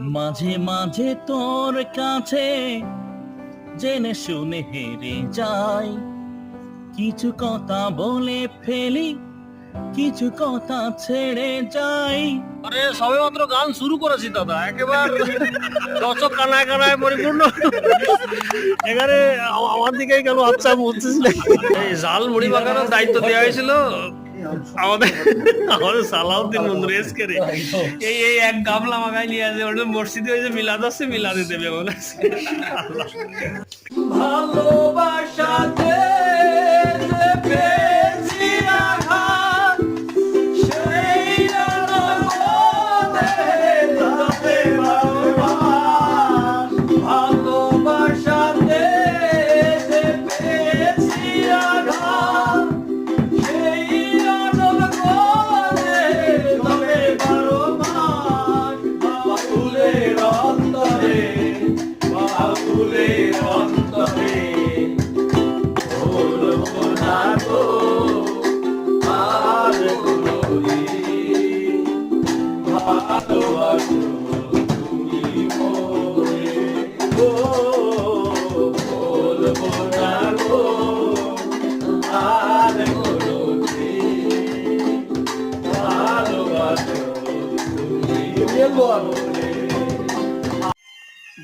মাঝে মাঝে তোর কাছে জেনে শুনে হেরে যাই। কিছু কথা বলে ফেলি কিছু কথা ছেড়ে যাই। আরে সবে মাত্র গান শুরু করেছি দাদা একেবারে দর্শক কানায় কানায় পরিপূর্ণ। এখানে আমার দিকে কেন আচ্ছা বলছিস না এই জাল মুড়ি মাখানোর দায়িত্ব দেওয়া হয়েছিল। আমাদের আমাদের সালাউদ্দিন বন্ধু এসকে রে। এই এই এক গামলা মাখাই নিয়ে আছে ওটা মসজিদে মিলাদ আসছে মিলাদে দেবে মনে আছে। ভালোবাসাতে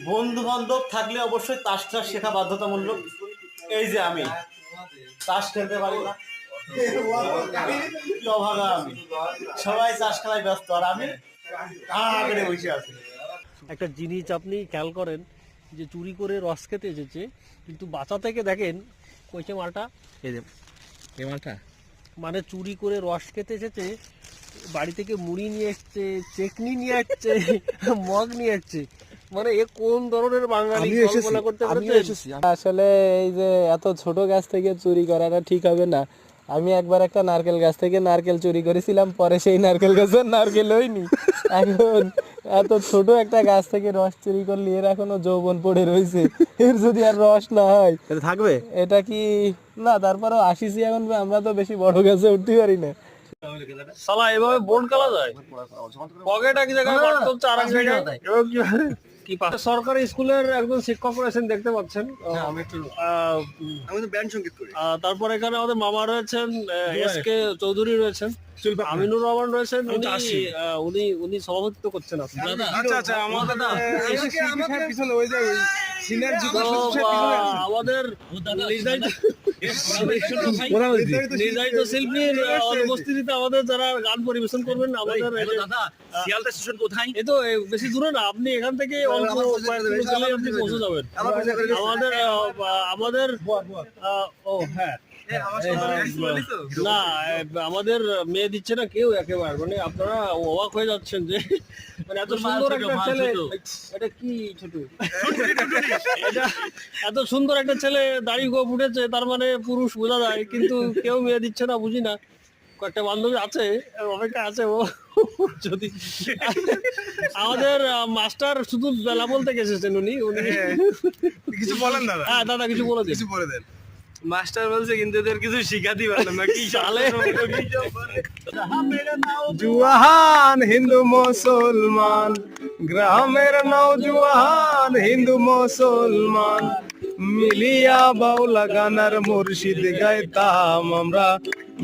বন্ধু বান্ধব থাকলে অবশ্যই তাস টাস শেখা বাধ্যতামূলক। এই যে আমি। তাস খেলতে পারি না। অভাগা আমি। সবাই চাষ খেলায় ব্যস্ত, আর আমি বসে আছি। একটা জিনিস আপনি খেয়াল করেন যে চুরি করে রস খেতে এসেছে কিন্তু বাঁচা থেকে দেখেন কইছে মালটা এই যে এই মালটা মানে চুরি করে রস খেতে এসেছে বাড়ি থেকে মুড়ি নিয়ে এসছে চেকনি নিয়ে আসছে মগ নিয়ে আসছে মানে এ কোন ধরনের বাঙালি করতে আসলে এই যে এত ছোট গাছ থেকে চুরি করাটা ঠিক হবে না। আমি একবার একটা নারকেল গাছ থেকে নারকেল চুরি করেছিলাম পরে সেই নারকেল গাছের নারকেল হয়নি। এখন এত ছোট একটা গাছ থেকে রস চুরি করলে এর এখনও যৌবন পড়ে রয়েছে। এর যদি আর রস না হয় থাকবে? এটা কি না তারপরেও আসিছি এখন আমরা তো বেশি বড় গাছে উঠতে পারি না। সালা এভাবে বোর্ড কালা যায়? পকেট এক জায়গায় আর এক জায়গায় কি- সরকারি স্কুলের একজন শিক্ষক রয়েছেন দেখতে পাচ্ছেন। আহ, আমি তো ব্যান্ড সংগীত করি। তারপর এখানে আমাদের মামা রয়েছেন এস কে চৌধুরী রয়েছেন আমিনুর রহমান রয়েছেন উনি উনি উনি সভাপতিত্ব করছেন আপনি আচ্ছা আচ্ছা আমাদের আমাদের নির্ধারিত নির্ধারিত শিল্পীর অনুপস্থিতিতে আমাদের যারা গান পরিবেশন করবেন আমাদের শিয়ালদা স্টেশন কোথায়? এই তো বেশি দূরে না আপনি এখান থেকে অল্প আপনি পৌঁছে যাবেন। আমাদের আমাদের ও হ্যাঁ। না আমাদের মেয়ে দিচ্ছে না কেউ একেবারে। মানে আপনারা অবাক হয়ে যাচ্ছেন যে মানে এত সুন্দর একটা ছেলে এটা কি ছোট? এত সুন্দর একটা ছেলে দাড়ি গোপ উঠেছে তার মানে পুরুষ বোঝা যায় কিন্তু কেউ মেয়ে দিচ্ছে না বুঝি না। কয়েকটা বান্ধবী আছে অপেক্ষা আছে ও যদি আমাদের মাস্টার শুধু বেলা বলতে এসেছেন উনি। উনি কিছু বলেন দাদা। হ্যাঁ দাদা কিছু বলে দিন। কিছু বলে দেন। মাস্টার বলছে কিন্তু এদের কিছু শিখাতে পারলাম না। কি সালে জুয়াহান হিন্দু মুসলমান। গ্রামের নওজুয়ান হিন্দু মুসলমান। মিলিয়া বাউলা গানার মুর্শিদ গাইতাম আমরা।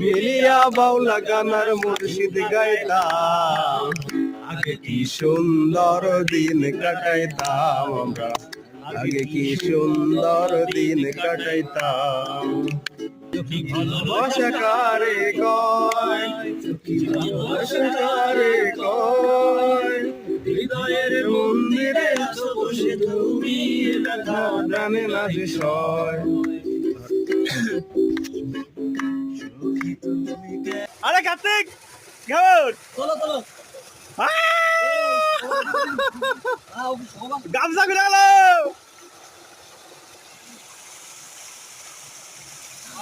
মিলিয়া বাউলা গানার মুর্শিদ গাইতাম। আগে কি সুন্দর দিন কাটাইতাম আমরা। আগে কি সুন্দর দিন কাটাইতাম? ভালোবাসাকারে কয় কয় হৃদয়ের মন্দিরে বসে তুমি জানে না যে সয়। আরে কার্তিক কেমন গামছা ঘুরে গেল।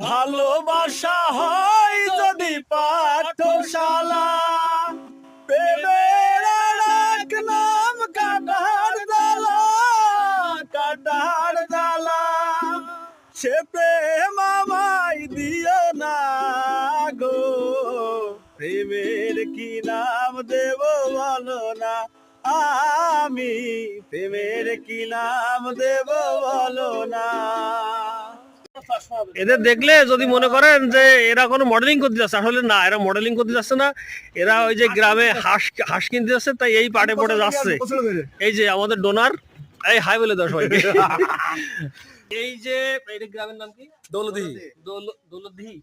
ভালোবাসা হয় যদি পাঠশালা। প্রেমের নাম জ্বালা। সে প্রেম আমায় দিও না গো। প্রেমের কি নাম দেব বলো না। আমি প্রেমের কি নাম দেব বলো না। এদের দেখলে যদি মনে করেন যে এরা কোনো মডেলিং করতে যাচ্ছে আসলে না এরা মডেলিং করতে যাচ্ছে না। এরা ওই যে গ্রামে হাঁস হাঁস কিনতে যাচ্ছে তাই এই পাটে পড়ে যাচ্ছে। এই যে আমাদের ডোনার এই হাই বলে দাও সবাইকে। এই যে এটা গ্রামের নাম কি? দৌলদি দৌলতদিহি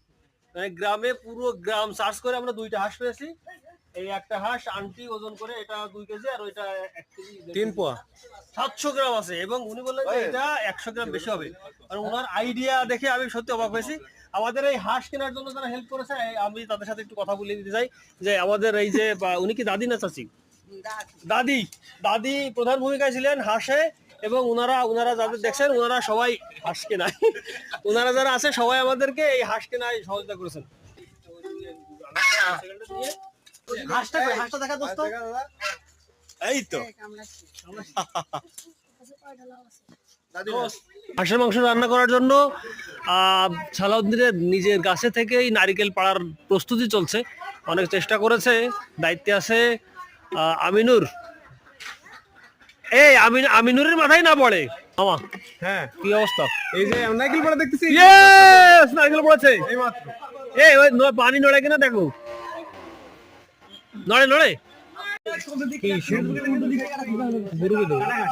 মানে গ্রামে পুরো গ্রাম সার্চ করে আমরা দুইটা হাঁস পেয়েছি। এই একটা হাঁস আন্টি ওজন করে এটা দুই কেজি আর ওইটা এক কেজি তিন পোয়া? সাতশো গ্রাম আছে এবং উনি বললেন যে এটা একশো গ্রাম বেশি হবে। আর ওনার আইডিয়া দেখে আমি সত্যি অবাক হয়েছি। আমাদের এই হাঁস কেনার জন্য যারা হেল্প করেছে আমি তাদের সাথে একটু কথা বলে দিতে চাই। যে আমাদের এই যে উনি কি দাদি না চাচি? দাদি। দাদি প্রধান ভূমিকায় ছিলেন হাঁসে এবং ওনারা ওনারা যাদের দেখছেন ওনারা সবাই হাঁস কেনায়। ওনারা যারা আছে সবাই আমাদেরকে এই হাঁস কেনায় সহযোগিতা করেছেন। হাঁসটা কই? হাঁসটা দেখা দোস্ত। এই তো। হাঁসের মাংস রান্না করার জন্য আহ, সালাউদ্দিনের নিজের গাছে থেকেই নারিকেল পাড়ার প্রস্তুতি চলছে। অনেক চেষ্টা করেছে দায়িত্বে আছে আহ, আমিনুর। এই আমিন আমিনুরের মাথায় না পড়ে? মামা হ্যাঁ। কি অবস্থা? এই যে নাইকেল পড়ে দেখতেছি। ইয়েস নারকেল পড়েছে। এই মাত্র এই ওই পানি নড়ে কিনা দেখো। নড়ে নড়ে। কি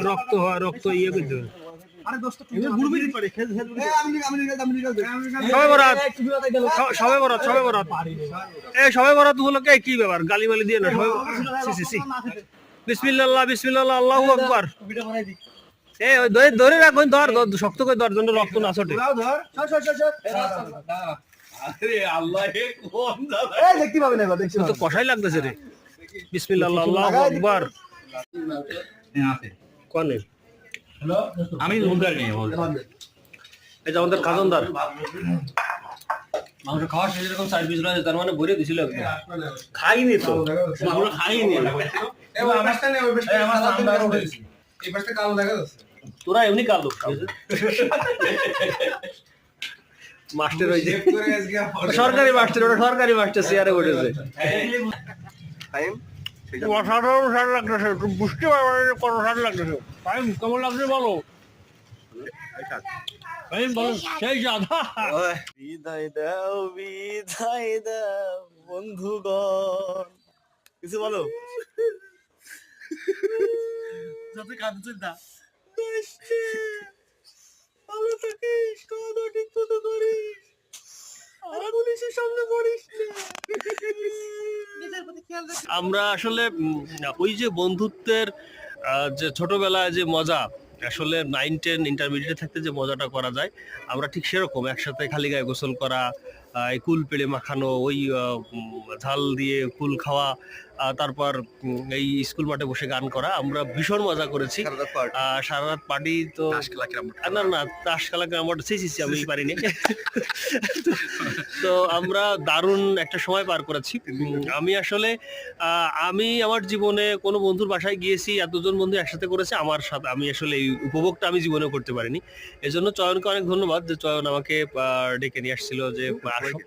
রক্ত হয় রক্ত ইয়ে করে? দেবে সবে বরাত। স- সবে বরাত সবে বরাত। এই সবে বরাত হলো কি? ব্যাপার? গালি মালি দিয়ে না? সবে বিসমিল্লাহ বিসমিল্লাহ আল্লাহু আকবার। ধরে ধরে রাখ ওই ধর ধর, শক্ত করে ধর জন্য রক্ত না ছোটে। দেখতে পাবেন এবার দেখছি তো কষাই লাগতেছে রে। বিসমিল্লাহ আল্লাহু আকবার। কোনে আমি এই যে আমাদের খাজনদার। মাংস খাওয়া শেষে এরকম সার্ভিস রয়েছে তার মানে ভরে দিছিল খাইনি তো। আমরা খাইনি তোরা এমনি কালো। মাস্টার যে সরকারি মাস্টার ওটা সরকারি মাস্টার চেয়ারে বসেছে অসাধারণ স্বাদ লাগতেছে একটু বুঝতে পারবে না কত স্বাদ লাগতেছে। টাইম কেমন লাগছে বলো? বিদায় দাও বিদায় দাও বন্ধুগণ। কিছু বলো? যাতে কাঁদতে চিন্তা ভালো থাকিস খাওয়া ঠিক মতো করিস। আর পুলিশের সামনে পড়িস আমরা আসলে ওই যে বন্ধুত্বের যে ছোটবেলায় যে মজা আসলে নাইন টেন ইন্টারমিডিয়েট থাকতে যে মজাটা করা যায় আমরা ঠিক সেরকম একসাথে খালি গায়ে গোসল করা এই কুল পেড়ে মাখানো ওই ঝাল দিয়ে কুল খাওয়া তারপর এই স্কুল মাঠে বসে গান করা। আমরা ভীষণ মজা করেছি। সারা রাত পার্টি। তো না না তাস খেলা আমার সি সি সি, আমি পারিনি। তো আমরা দারুণ একটা সময় পার করেছি। আমি আসলে আমি আমার জীবনে কোনো বন্ধুর বাসায় গিয়েছি এতজন বন্ধু একসাথে করেছে আমার সাথে আমি আসলে এই উপভোগটা আমি জীবনেও করতে পারিনি। এজন্য চয়নকে অনেক ধন্যবাদ যে চয়ন আমাকে ডেকে নিয়ে আসছিল যে আসো।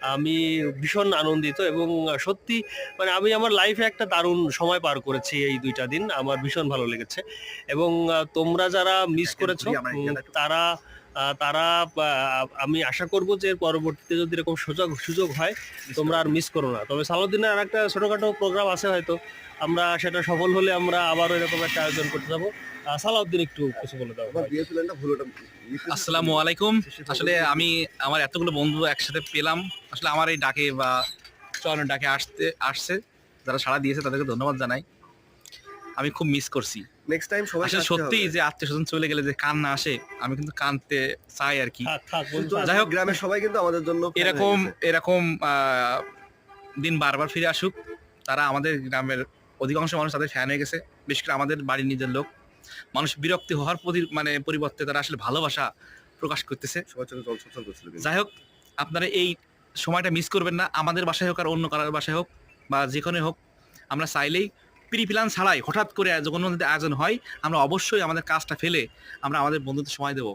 আমি ভীষণ আনন্দিত এবং সত্যি মানে আমি আমার লাইফে একটা দারুণ সময় পার করেছি এই দুইটা দিন। আমার ভীষণ ভালো লেগেছে। এবং তোমরা যারা মিস করেছ তারা তারা আমি আশা করব যে পরবর্তীতে যদি এরকম সুযোগ সুযোগ হয় তোমরা আর মিস করো না। তবে সালাউদ্দিনের আর একটা ছোটোখাটো প্রোগ্রাম আছে হয়তো। আমরা সেটা সফল হলে আমরা আবার এরকম একটা আয়োজন করতে যাব। সালাউদ্দিন একটু কিছু বলে দাও। আসসালামু আলাইকুম। আসলে আমি আমার এতগুলো বন্ধু একসাথে পেলাম। আসলে আমার এই ডাকে বা চয়নের ডাকে আসতে আসছে। যারা সাড়া দিয়েছে তাদেরকে ধন্যবাদ জানাই। আমি খুব মিস করছি। নেক্সট টাইম সবাই আসলে সত্যি যে আত্মীয় স্বজন চলে গেলে যে কান্না আসে আমি কিন্তু কানতে চাই আর কি। যাই হোক গ্রামের সবাই কিন্তু আমাদের জন্য এরকম এরকম দিন বারবার ফিরে আসুক। তারা আমাদের গ্রামের অধিকাংশ মানুষ তাদের ফ্যান হয়ে গেছে। বিশেষ করে আমাদের বাড়ির নিজের লোক। মানুষ বিরক্তি হওয়ার প্রতি মানে পরিবর্তে তারা আসলে ভালোবাসা প্রকাশ করতেছে। যাই হোক আপনারা এই সময়টা মিস করবেন না। আমাদের বাসায় হোক আর অন্য কারোর বাসায় হোক বা যেখানে হোক আমরা চাইলেই প্রি প্ল্যান ছাড়াই হঠাৎ করে যখন আয়োজন হয়, আমরা অবশ্যই আমাদের কাজটা ফেলে আমরা আমাদের বন্ধুদের সময় দেবো।